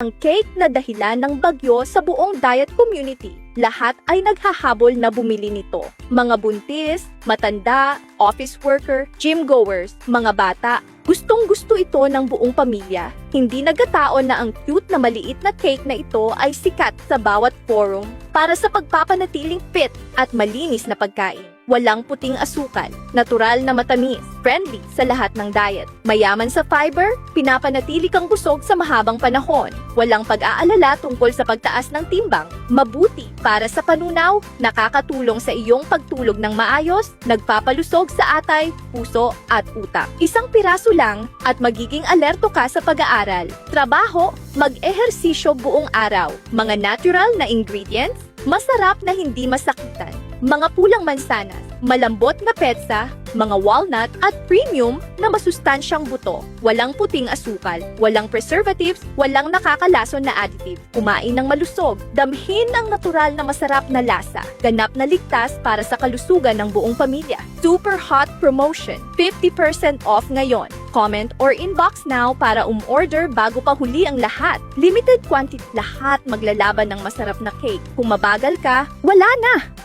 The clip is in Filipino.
Ang cake na dahilan ng bagyo sa buong diet community. Lahat ay naghahabol na bumili nito. Mga buntis, matanda, office worker, gym goers, mga bata. Gustong gusto ito ng buong pamilya. Hindi nagkataon na ang cute na maliit na cake na ito ay sikat sa bawat forum para sa pagpapanatiling fit at malinis na pagkain. Walang puting asukal, natural na matamis, friendly sa lahat ng diet. Mayaman sa fiber, pinapanatili kang busog sa mahabang panahon. Walang pag-aalala tungkol sa pagtaas ng timbang. Mabuti para sa panunaw, nakakatulong sa iyong pagtulog ng maayos, nagpapalusog sa atay, puso at utak. Isang piraso lang at magiging alerto ka sa pag-aaral. Trabaho, mag-ehersisyo buong araw. Mga natural na ingredients, masarap na hindi masakitan. Mga pulang mansanas, malambot na petsa, mga walnut at premium na masustansyang buto. Walang puting asukal, walang preservatives, walang nakakalason na additive. Kumain ng malusog, damhin ang natural na masarap na lasa. Ganap na ligtas para sa kalusugan ng buong pamilya. Super hot promotion, 50% off ngayon. Comment or inbox now para umorder bago pa huli ang lahat. Limited quantity lahat maglalaban ng masarap na cake. Kung mabagal ka, wala na!